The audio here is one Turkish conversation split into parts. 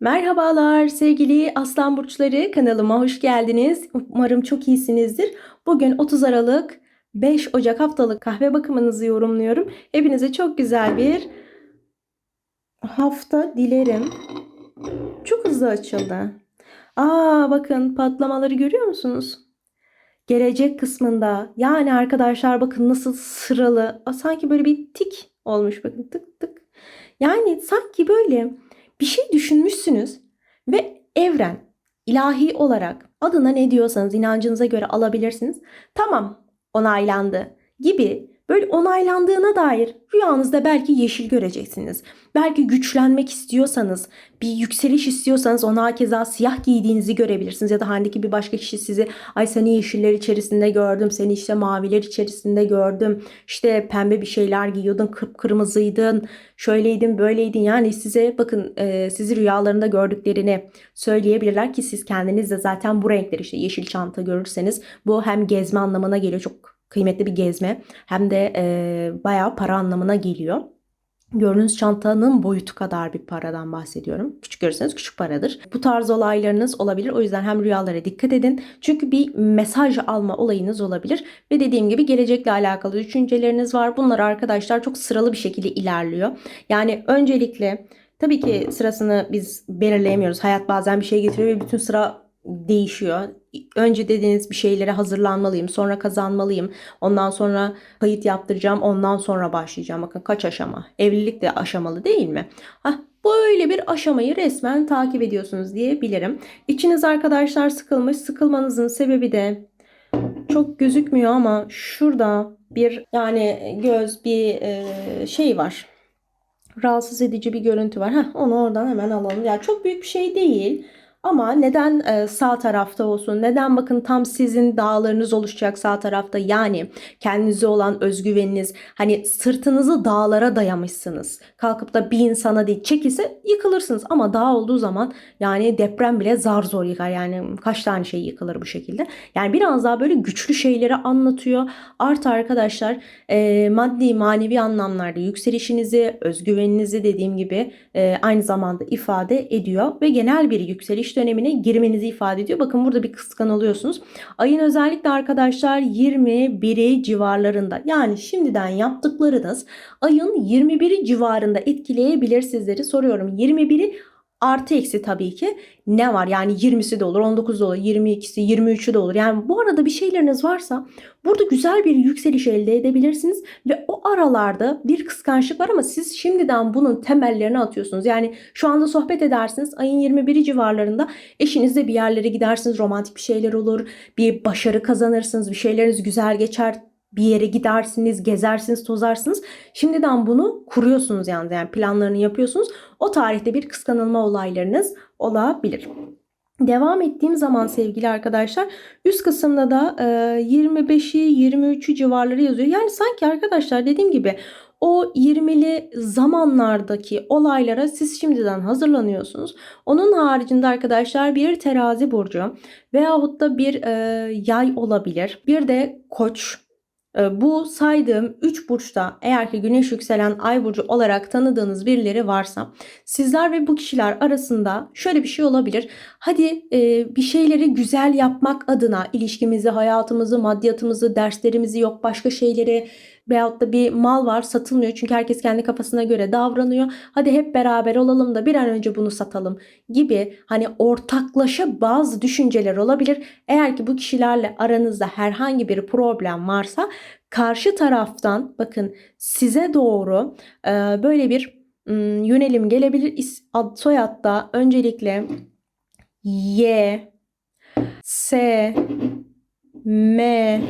Merhabalar sevgili Aslan Burçları kanalıma hoş geldiniz. Umarım çok iyisinizdir. Bugün 30 Aralık 5 Ocak haftalık kahve bakımınızı yorumluyorum. Hepinize çok güzel bir hafta dilerim. Çok hızlı açıldı. Aa bakın patlamaları görüyor musunuz? Gelecek kısmında yani arkadaşlar bakın nasıl sıralı sanki böyle bir tik olmuş bakın tık tık. Yani sanki böyle bir şey düşünmüşsünüz ve evren ilahi olarak adına ne diyorsanız inancınıza göre alabilirsiniz. Tamam onaylandı gibi böyle onaylandığına dair rüyanızda belki yeşil göreceksiniz. Belki güçlenmek istiyorsanız, bir yükseliş istiyorsanız ona keza siyah giydiğinizi görebilirsiniz. Ya da handeki bir başka kişi sizi ay seni yeşiller içerisinde gördüm, seni işte maviler içerisinde gördüm. İşte pembe bir şeyler giyiyordun, kıpkırmızıydın, şöyleydin, böyleydin. Yani size bakın e, sizi rüyalarında gördüklerini söyleyebilirler ki siz kendiniz de zaten bu renkleri işte yeşil çanta görürseniz bu hem gezme anlamına geliyor çok kıymetli bir gezme hem de e, bayağı para anlamına geliyor. Gördüğünüz çantanın boyutu kadar bir paradan bahsediyorum. Küçük görürseniz küçük paradır. Bu tarz olaylarınız olabilir. O yüzden hem rüyalara dikkat edin. Çünkü bir mesaj alma olayınız olabilir. Ve dediğim gibi gelecekle alakalı düşünceleriniz var. Bunlar arkadaşlar çok sıralı bir şekilde ilerliyor. Yani öncelikle tabii ki sırasını biz belirleyemiyoruz. Hayat bazen bir şey getiriyor ve bütün sıra değişiyor. Önce dediğiniz bir şeylere hazırlanmalıyım, sonra kazanmalıyım. Ondan sonra kayıt yaptıracağım, ondan sonra başlayacağım. Bakın kaç aşama. Evlilik de aşamalı değil mi? Hah, böyle bir aşamayı resmen takip ediyorsunuz diyebilirim. İçiniz arkadaşlar sıkılmış. Sıkılmanızın sebebi de çok gözükmüyor ama şurada bir yani göz bir e, şey var. Rahatsız edici bir görüntü var. Heh, onu oradan hemen alalım. Yani çok büyük bir şey değil. Ama neden e, sağ tarafta olsun? Neden bakın tam sizin dağlarınız oluşacak sağ tarafta? Yani kendinize olan özgüveniniz hani sırtınızı dağlara dayamışsınız. Kalkıp da bir insana değil çekilse yıkılırsınız ama dağ olduğu zaman yani deprem bile zar zor yıkar. Yani kaç tane şey yıkılır bu şekilde. Yani biraz daha böyle güçlü şeyleri anlatıyor. Artı arkadaşlar e, maddi manevi anlamlarda yükselişinizi, özgüveninizi dediğim gibi e, aynı zamanda ifade ediyor ve genel bir yükseliş dönemine girmenizi ifade ediyor. Bakın burada bir kıskanılıyorsunuz. Ayın özellikle arkadaşlar 21'i civarlarında yani şimdiden yaptıklarınız ayın 21'i civarında etkileyebilir sizleri. Soruyorum 21'i Artı eksi tabii ki ne var? Yani 20'si de olur, 19'u da olur, 22'si, 23'ü de olur. Yani bu arada bir şeyleriniz varsa burada güzel bir yükseliş elde edebilirsiniz ve o aralarda bir kıskançlık var ama siz şimdiden bunun temellerini atıyorsunuz. Yani şu anda sohbet edersiniz ayın 21'i civarlarında eşinizle bir yerlere gidersiniz, romantik bir şeyler olur, bir başarı kazanırsınız, bir şeyleriniz güzel geçer, bir yere gidersiniz, gezersiniz, tozarsınız. Şimdiden bunu kuruyorsunuz yani, yani planlarını yapıyorsunuz. O tarihte bir kıskanılma olaylarınız olabilir. Devam ettiğim zaman sevgili arkadaşlar üst kısımda da 25'i 23'ü civarları yazıyor. Yani sanki arkadaşlar dediğim gibi o 20'li zamanlardaki olaylara siz şimdiden hazırlanıyorsunuz. Onun haricinde arkadaşlar bir terazi burcu veyahut da bir e, yay olabilir. Bir de koç bu saydığım 3 burçta eğer ki güneş yükselen ay burcu olarak tanıdığınız birileri varsa sizler ve bu kişiler arasında şöyle bir şey olabilir. Hadi e, bir şeyleri güzel yapmak adına ilişkimizi, hayatımızı, maddiyatımızı, derslerimizi yok başka şeyleri veyahut da bir mal var satılmıyor çünkü herkes kendi kafasına göre davranıyor. Hadi hep beraber olalım da bir an önce bunu satalım gibi hani ortaklaşa bazı düşünceler olabilir. Eğer ki bu kişilerle aranızda herhangi bir problem varsa karşı taraftan bakın size doğru e, böyle bir yönelim gelebilir. Soyadda öncelikle Y, S, M,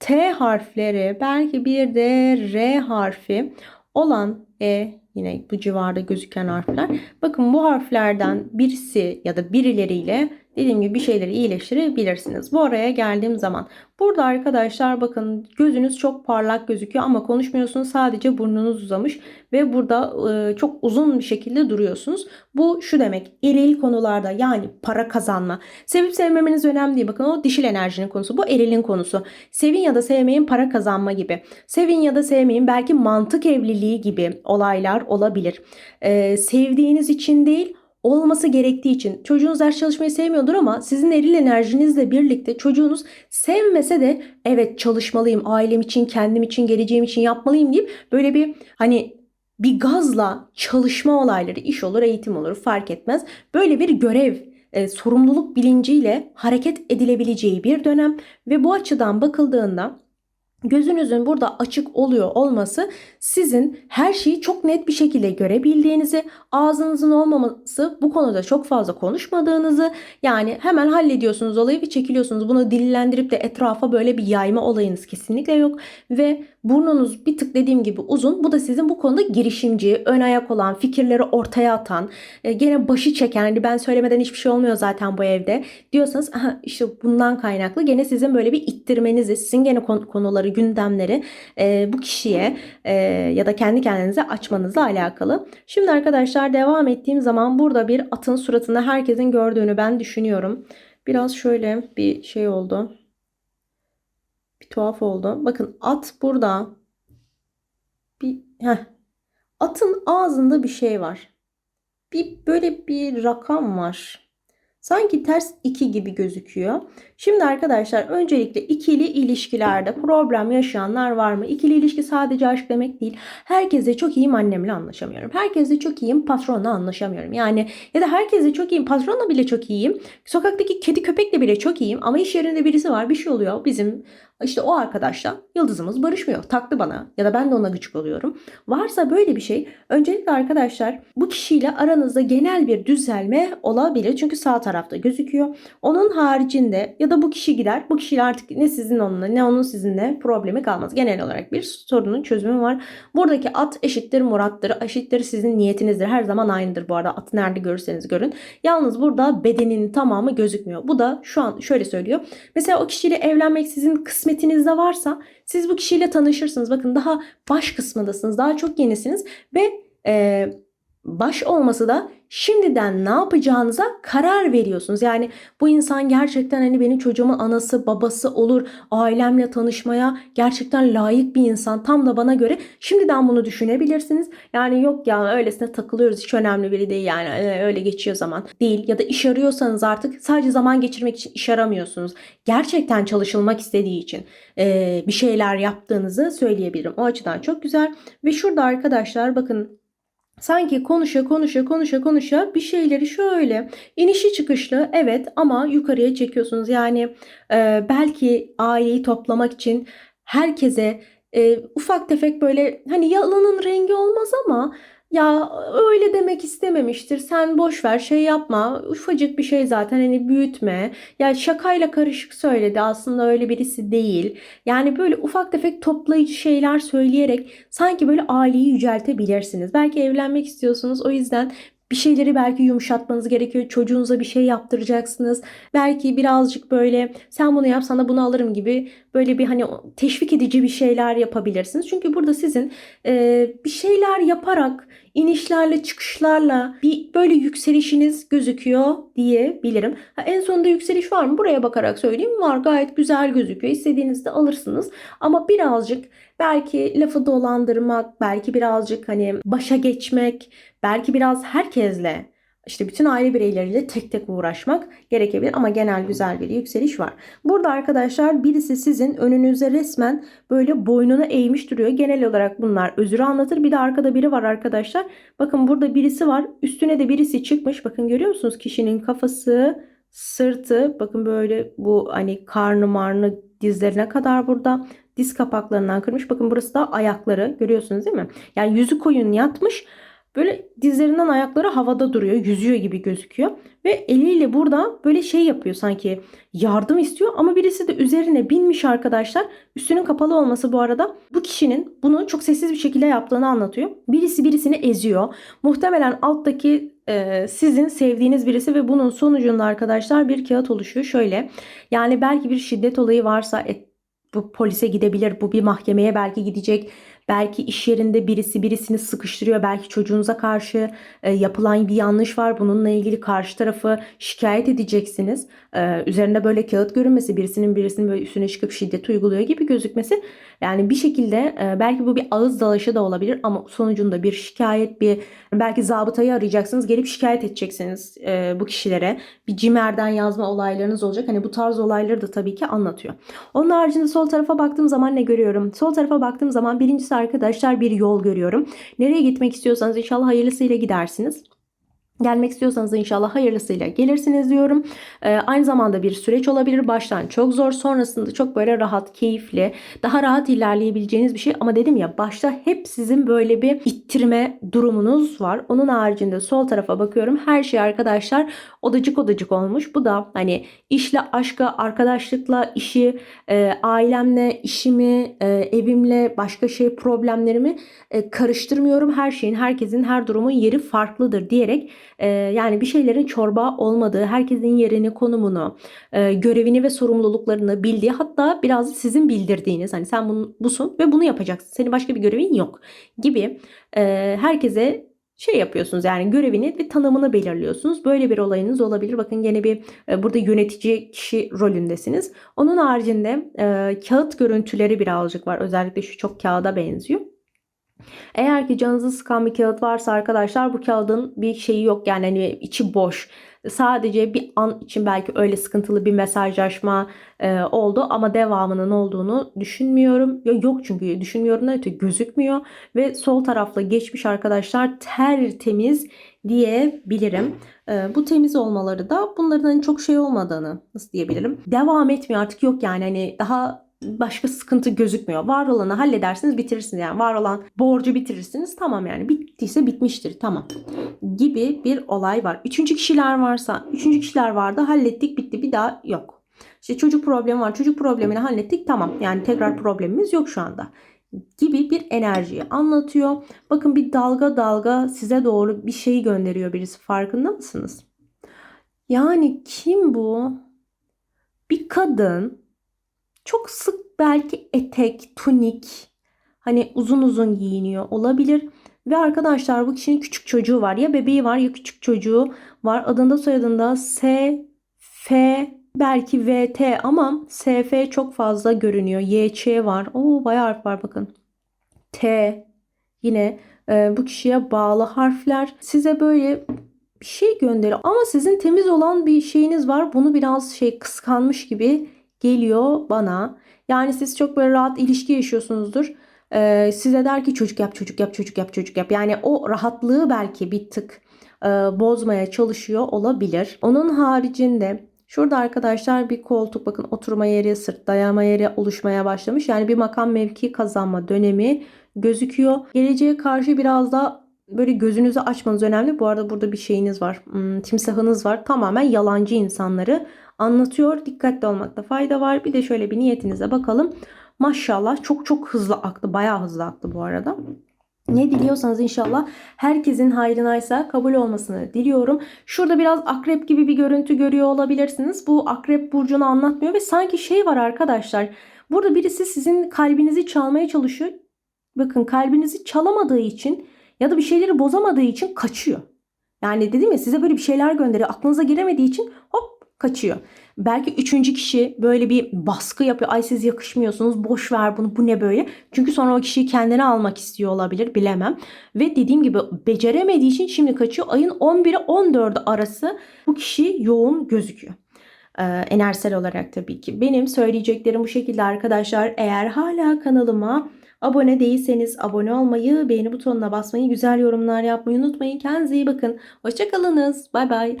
T harfleri belki bir de R harfi olan E yine bu civarda gözüken harfler. Bakın bu harflerden birisi ya da birileriyle dediğim gibi bir şeyleri iyileştirebilirsiniz. Bu araya geldiğim zaman burada arkadaşlar bakın gözünüz çok parlak gözüküyor ama konuşmuyorsunuz sadece burnunuz uzamış ve burada e, çok uzun bir şekilde duruyorsunuz. Bu şu demek eril konularda yani para kazanma. Sevip sevmemeniz önemli değil. Bakın o dişil enerjinin konusu. Bu erilin konusu. Sevin ya da sevmeyin para kazanma gibi. Sevin ya da sevmeyin belki mantık evliliği gibi olaylar olabilir. E, sevdiğiniz için değil olması gerektiği için. Çocuğunuz ders çalışmayı sevmiyordur ama sizin eril enerjinizle birlikte çocuğunuz sevmese de evet çalışmalıyım, ailem için, kendim için, geleceğim için yapmalıyım deyip böyle bir hani bir gazla çalışma olayları, iş olur, eğitim olur fark etmez. Böyle bir görev, e, sorumluluk bilinciyle hareket edilebileceği bir dönem ve bu açıdan bakıldığında gözünüzün burada açık oluyor olması sizin her şeyi çok net bir şekilde görebildiğinizi, ağzınızın olmaması bu konuda çok fazla konuşmadığınızı yani hemen hallediyorsunuz olayı ve çekiliyorsunuz. Bunu dillendirip de etrafa böyle bir yayma olayınız kesinlikle yok ve burnunuz bir tık dediğim gibi uzun. Bu da sizin bu konuda girişimci, ön ayak olan, fikirleri ortaya atan, e, gene başı çeken, hani ben söylemeden hiçbir şey olmuyor zaten bu evde diyorsanız aha işte bundan kaynaklı gene sizin böyle bir ittirmenizi, sizin gene konu- konuları, gündemleri e, bu kişiye e, ya da kendi kendinize açmanızla alakalı. Şimdi arkadaşlar devam ettiğim zaman burada bir atın suratında herkesin gördüğünü ben düşünüyorum. Biraz şöyle bir şey oldu. Bir tuhaf oldu. Bakın at burada. Bir heh. Atın ağzında bir şey var. Bir böyle bir rakam var. Sanki ters 2 gibi gözüküyor. Şimdi arkadaşlar öncelikle ikili ilişkilerde problem yaşayanlar var mı? İkili ilişki sadece aşk demek değil. Herkese çok iyiyim annemle anlaşamıyorum. Herkese çok iyiyim patronla anlaşamıyorum. Yani ya da herkese çok iyiyim patronla bile çok iyiyim. Sokaktaki kedi köpekle bile çok iyiyim ama iş yerinde birisi var bir şey oluyor. Bizim işte o arkadaşla yıldızımız barışmıyor. Taktı bana ya da ben de ona gıcık oluyorum. Varsa böyle bir şey öncelikle arkadaşlar bu kişiyle aranızda genel bir düzelme olabilir. Çünkü sağ tarafta gözüküyor. Onun haricinde ya da bu kişi gider. Bu kişiyle artık ne sizin onunla ne onun sizinle problemi kalmaz. Genel olarak bir sorunun çözümü var. Buradaki at eşittir Murat'tır. Eşittir sizin niyetinizdir. Her zaman aynıdır bu arada. Atı nerede görürseniz görün. Yalnız burada bedenin tamamı gözükmüyor. Bu da şu an şöyle söylüyor. Mesela o kişiyle evlenmek sizin kısmetinizde varsa siz bu kişiyle tanışırsınız. Bakın daha baş kısmındasınız. Daha çok yenisiniz ve e, baş olması da şimdiden ne yapacağınıza karar veriyorsunuz. Yani bu insan gerçekten hani benim çocuğumun anası babası olur. Ailemle tanışmaya gerçekten layık bir insan. Tam da bana göre şimdiden bunu düşünebilirsiniz. Yani yok ya öylesine takılıyoruz hiç önemli biri değil yani Ee, öyle geçiyor zaman. Değil ya da iş arıyorsanız artık sadece zaman geçirmek için iş aramıyorsunuz. Gerçekten çalışılmak istediği için bir şeyler yaptığınızı söyleyebilirim. O açıdan çok güzel. Ve şurada arkadaşlar bakın Sanki konuşa konuşa konuşa konuşa bir şeyleri şöyle inişi çıkışlı evet ama yukarıya çekiyorsunuz. Yani e, belki aileyi toplamak için herkese e, ufak tefek böyle hani yalanın rengi olmaz ama ya öyle demek istememiştir. Sen boş ver şey yapma. Ufacık bir şey zaten hani büyütme. Ya şakayla karışık söyledi. Aslında öyle birisi değil. Yani böyle ufak tefek toplayıcı şeyler söyleyerek sanki böyle aileyi yüceltebilirsiniz. Belki evlenmek istiyorsunuz. O yüzden bir şeyleri belki yumuşatmanız gerekiyor. Çocuğunuza bir şey yaptıracaksınız. Belki birazcık böyle sen bunu yap sana bunu alırım gibi böyle bir hani teşvik edici bir şeyler yapabilirsiniz. Çünkü burada sizin e, bir şeyler yaparak inişlerle çıkışlarla bir böyle yükselişiniz gözüküyor diyebilirim. Ha, en sonunda yükseliş var mı? Buraya bakarak söyleyeyim. Var gayet güzel gözüküyor. İstediğinizde alırsınız. Ama birazcık belki lafı dolandırmak, belki birazcık hani başa geçmek, belki biraz herkesle işte bütün aile bireyleriyle tek tek uğraşmak gerekebilir ama genel güzel bir yükseliş var. Burada arkadaşlar birisi sizin önünüze resmen böyle boynunu eğmiş duruyor. Genel olarak bunlar özürü anlatır. Bir de arkada biri var arkadaşlar. Bakın burada birisi var. Üstüne de birisi çıkmış. Bakın görüyor musunuz? Kişinin kafası, sırtı. Bakın böyle bu hani karnı marnı dizlerine kadar burada. Diz kapaklarından kırmış. Bakın burası da ayakları. Görüyorsunuz değil mi? Yani yüzü koyun yatmış. Böyle dizlerinden ayakları havada duruyor. Yüzüyor gibi gözüküyor. Ve eliyle burada böyle şey yapıyor sanki yardım istiyor. Ama birisi de üzerine binmiş arkadaşlar. Üstünün kapalı olması bu arada bu kişinin bunu çok sessiz bir şekilde yaptığını anlatıyor. Birisi birisini eziyor. Muhtemelen alttaki e, sizin sevdiğiniz birisi ve bunun sonucunda arkadaşlar bir kağıt oluşuyor. Şöyle yani belki bir şiddet olayı varsa et, bu polise gidebilir, bu bir mahkemeye belki gidecek Belki iş yerinde birisi birisini sıkıştırıyor. Belki çocuğunuza karşı e, yapılan bir yanlış var. Bununla ilgili karşı tarafı şikayet edeceksiniz. E, üzerinde böyle kağıt görünmesi, birisinin birisinin böyle üstüne çıkıp şiddet uyguluyor gibi gözükmesi. Yani bir şekilde e, belki bu bir ağız dalaşı da olabilir ama sonucunda bir şikayet, bir belki zabıtayı arayacaksınız. Gelip şikayet edeceksiniz e, bu kişilere. Bir cimerden yazma olaylarınız olacak. Hani bu tarz olayları da tabii ki anlatıyor. Onun haricinde sol tarafa baktığım zaman ne görüyorum? Sol tarafa baktığım zaman birincisi arkadaşlar bir yol görüyorum. Nereye gitmek istiyorsanız inşallah hayırlısıyla gidersiniz. Gelmek istiyorsanız inşallah hayırlısıyla gelirsiniz diyorum. Ee, aynı zamanda bir süreç olabilir. Baştan çok zor, sonrasında çok böyle rahat, keyifli, daha rahat ilerleyebileceğiniz bir şey. Ama dedim ya başta hep sizin böyle bir ittirme durumunuz var. Onun haricinde sol tarafa bakıyorum. Her şey arkadaşlar odacık odacık olmuş. Bu da hani işle, aşka, arkadaşlıkla, işi, e, ailemle, işimi, e, evimle, başka şey problemlerimi e, karıştırmıyorum. Her şeyin, herkesin, her durumun yeri farklıdır diyerek yani bir şeylerin çorba olmadığı, herkesin yerini, konumunu, görevini ve sorumluluklarını bildiği hatta biraz sizin bildirdiğiniz hani sen bunu, busun ve bunu yapacaksın. Senin başka bir görevin yok gibi herkese şey yapıyorsunuz yani görevini ve tanımını belirliyorsunuz. Böyle bir olayınız olabilir. Bakın gene bir burada yönetici kişi rolündesiniz. Onun haricinde kağıt görüntüleri birazcık var. Özellikle şu çok kağıda benziyor. Eğer ki canınızı sıkan bir kağıt varsa arkadaşlar bu kağıdın bir şeyi yok yani hani içi boş. Sadece bir an için belki öyle sıkıntılı bir mesajlaşma e, oldu ama devamının olduğunu düşünmüyorum. Yok çünkü düşünmüyorum öte gözükmüyor ve sol tarafla geçmiş arkadaşlar tertemiz diyebilirim. E, bu temiz olmaları da bunların hani çok şey olmadığını nasıl diyebilirim? Devam etmiyor artık yok yani hani daha başka sıkıntı gözükmüyor. Var olanı halledersiniz bitirirsiniz yani var olan borcu bitirirsiniz tamam yani bittiyse bitmiştir tamam gibi bir olay var. Üçüncü kişiler varsa üçüncü kişiler vardı hallettik bitti bir daha yok. İşte çocuk problemi var çocuk problemini hallettik tamam yani tekrar problemimiz yok şu anda gibi bir enerjiyi anlatıyor. Bakın bir dalga dalga size doğru bir şey gönderiyor birisi farkında mısınız? Yani kim bu? Bir kadın çok sık belki etek, tunik, hani uzun uzun giyiniyor olabilir. Ve arkadaşlar bu kişinin küçük çocuğu var. Ya bebeği var ya küçük çocuğu var. Adında soyadında S, F, belki VT ama SF çok fazla görünüyor. YÇ var. Oo bayağı harf var bakın. T yine e, bu kişiye bağlı harfler. Size böyle bir şey gönderiyor. Ama sizin temiz olan bir şeyiniz var. Bunu biraz şey kıskanmış gibi geliyor bana. Yani siz çok böyle rahat ilişki yaşıyorsunuzdur. Ee, size der ki çocuk yap çocuk yap çocuk yap çocuk yap. Yani o rahatlığı belki bir tık e, bozmaya çalışıyor olabilir. Onun haricinde şurada arkadaşlar bir koltuk bakın oturma yeri sırt dayama yeri oluşmaya başlamış. Yani bir makam mevki kazanma dönemi gözüküyor. Geleceğe karşı biraz da böyle gözünüzü açmanız önemli. Bu arada burada bir şeyiniz var. Hmm, timsahınız var. Tamamen yalancı insanları anlatıyor. Dikkatli olmakta fayda var. Bir de şöyle bir niyetinize bakalım. Maşallah çok çok hızlı aktı. Bayağı hızlı aktı bu arada. Ne diliyorsanız inşallah herkesin hayrınaysa kabul olmasını diliyorum. Şurada biraz akrep gibi bir görüntü görüyor olabilirsiniz. Bu akrep burcunu anlatmıyor ve sanki şey var arkadaşlar. Burada birisi sizin kalbinizi çalmaya çalışıyor. Bakın kalbinizi çalamadığı için ya da bir şeyleri bozamadığı için kaçıyor. Yani dedim ya size böyle bir şeyler gönderiyor. Aklınıza giremediği için hop kaçıyor. Belki üçüncü kişi böyle bir baskı yapıyor. Ay siz yakışmıyorsunuz boş ver bunu bu ne böyle. Çünkü sonra o kişiyi kendine almak istiyor olabilir bilemem. Ve dediğim gibi beceremediği için şimdi kaçıyor. Ayın 11'i 14'ü arası bu kişi yoğun gözüküyor. Ee, enerjisel olarak tabii ki. Benim söyleyeceklerim bu şekilde arkadaşlar. Eğer hala kanalıma Abone değilseniz abone olmayı, beğeni butonuna basmayı, güzel yorumlar yapmayı unutmayın. Kendinize iyi bakın. Hoşçakalınız. Bay bay.